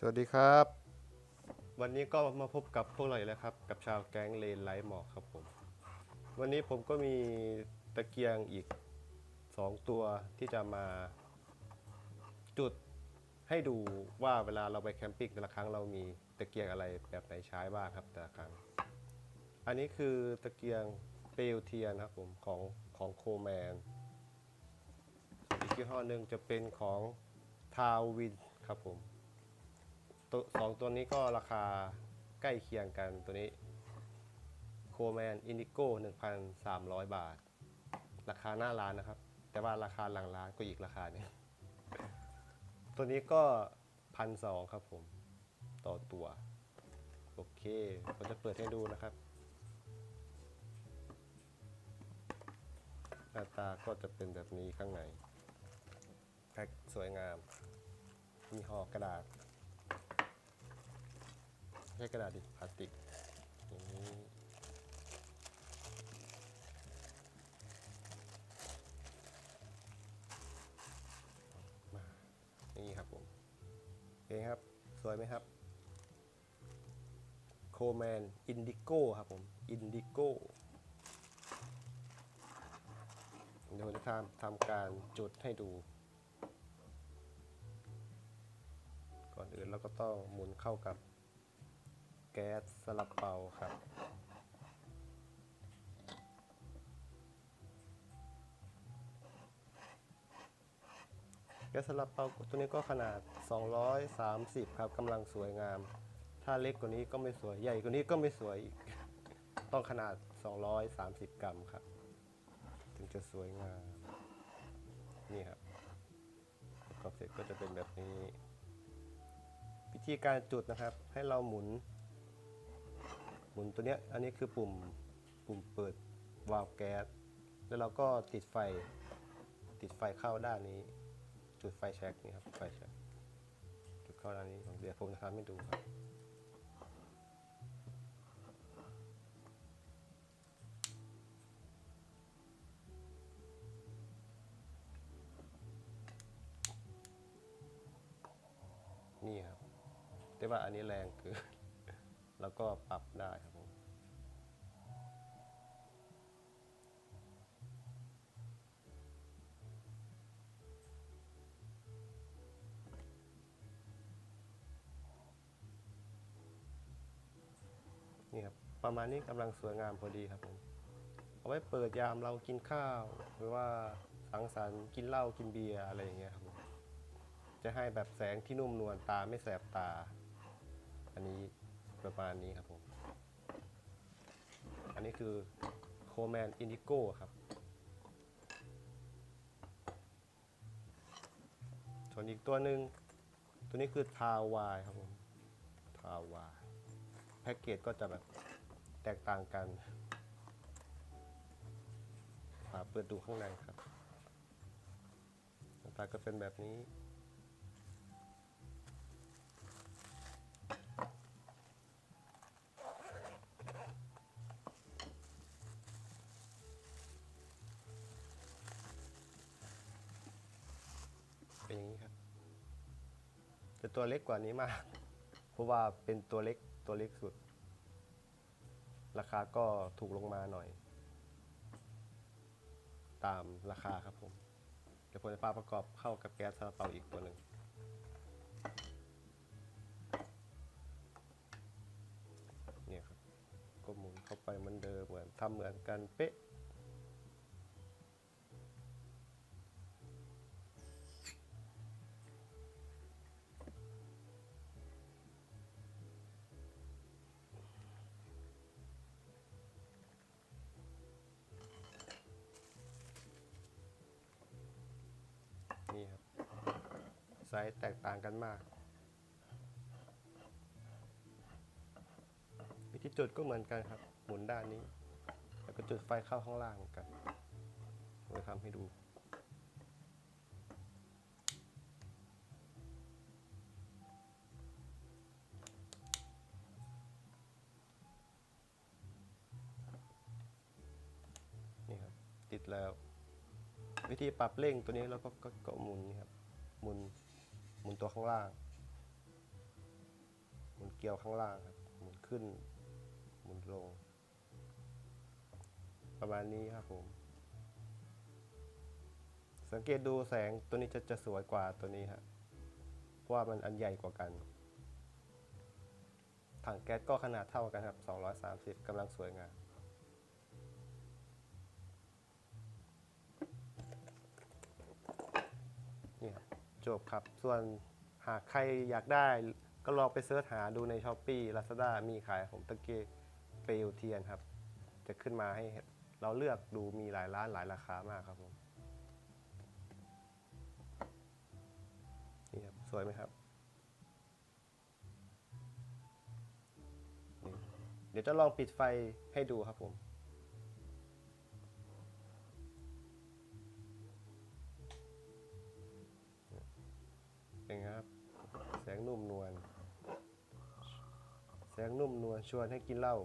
สวัสดีครับ วันนี้ก็มาพบกับพวกเราอีกแล้วครับ กับชาวแก๊งเลนไลท์หมอกครับผม วันนี้ผมก็มีตะเกียงอีก 2 ตัวที่จะมาจุดให้ดูว่าเวลาเราไปแคมปิ้งแต่ละครั้งเรามีตะเกียงอะไรแบบไหนใช้บ้างครับแต่ละครั้ง อันนี้คือตะเกียงเปลวเทียนครับผมของของโคแมนอีกยี่ห้อหนึ่งจะเป็นของทาววินครับผม ตัวสองตัวนี้ก็ราคาใกล้เคียงกันตัวนี้โคแมนอินดิโก้1,300 บาท ราคาหน้าร้านนะครับ แต่ว่าราคาหลังร้านก็อีกราคาหนึงตัวนี้ก็พันสองครับผม ต่อตัว โอเค ผมจะเปิดให้ดูนะครับหน้าตาก็จะเป็นแบบนี้ข้างในแพ็คสวยงาม มีห่อกระดาษ ใช่กระดาษดิพลาสติกอย่างนี้มาอย่างนี้ครับผมเองครับ สวยไหมครับโคแมนอินดิโก้ครับผมอินดิโก้เดี๋ยวผมจะทำทำการจุดให้ดู ก่อนอื่นเราก็ต้องหมุนเข้ากับ ก๊สสลับเปาครับ แก๊สสลับเปาตัวนี้ก็ขนาด 230 ครับกำลังสวยงาม ถ้าเล็กกว่านี้ก็ไม่สวยใหญ่กว่านี้ก็ไม่สวยอีก ต้องขนาด 230 กรัมครับ ถึงจะสวยงาม นี่ครับประกอบเสร็จก็จะเป็นแบบนี้วิธีการจุดนะครับให้เราหมุน มุนตัวเนี้ยอันนี้คือปุ่มปุ่มเปิดวาล์วแก๊สแล้วเราก็ติดไฟติดไฟเข้าด้านนี้ จุดไฟแช็กนี่ครับไฟแช็กจุดเข้าด้านนี้เดี๋ยวผมจะทำให้ดูครับนี่ครับ แต่ว่าอันนี้แรงคือ แล้วก็ปรับได้ ประมาณนี้กำลังสวยงามพอดีครับผมเอาไว้เปิดยามเรากินข้าว หรือว่าสังสรรค์กินเหล้ากินเบียร์อะไรอย่างเงี้ยครับผมจะให้แบบแสงที่นุ่มนวลตาไม่แสบตา อันนี้ประมาณนี้ครับผม อันนี้คือโคแมนอินดิโก้ครับส่วนอีกตัวหนึ่งตัวนี้คือทาวายครับผมทาวายแพ็กเกจก็จะแบบ ตกต่างกันฝาเปิดดูข้างในครับหน้าตาก็เป็นแบบนี้ เป็นอย่างนี้ครับจะตัวเล็กกว่านี้มาก เพราะว่าเป็นตัวเล็กตัวเล็กสุด ราคาก็ถูกลงมาหน่อย ตามราคาครับผม เดี๋ยวผมจะปาประกอบเข้ากับแก๊สซาลาเปาอีกตัวหนึ่งเนี่ยครับก็หมุนเข้าไปเหมือนเดิมเหมือนทำเหมือนกันเป๊ะ ไซส์แตกต่างกันมาก วิธีจุดก็เหมือนกันครับ หมุนด้านนี้ แล้วก็จุดไฟเข้าข้างล่างเหมือนกันผมจะทำให้ดูนี่ครับติดแล้ว วิธีปรับเร่งตัวนี้เราก็ก็หมุนนี่ครับหมุน มุนตัวข้างล่าง หมุนเกลียวข้างล่างครับ หมุนขึ้น หมุนลง ประมาณนี้ครับผม สังเกตดูแสงตัวนี้จะจะสวยกว่าตัวนี้ฮะเพราะว่ามันอันใหญ่กว่ากันถังแก๊สก็ขนาดเท่ากันครับ 230กำลังสวยงาม นี่ครับ จบครับ ส่วนหากใครอยากได้ก็ลองไปเสิร์ชหาดูใน s h อ p e e Lazada มีขายผมตะเกียเปลวเทียนครับ จะขึ้นมาให้เราเลือกดูมีหลายร้านหลายราคามากครับผมนี่ครับสวยไหมครับ เดี๋ยวจะลองปิดไฟให้ดูครับผม นุ่มนวลแสงนุ่มนวลชวนให้กินเหล้า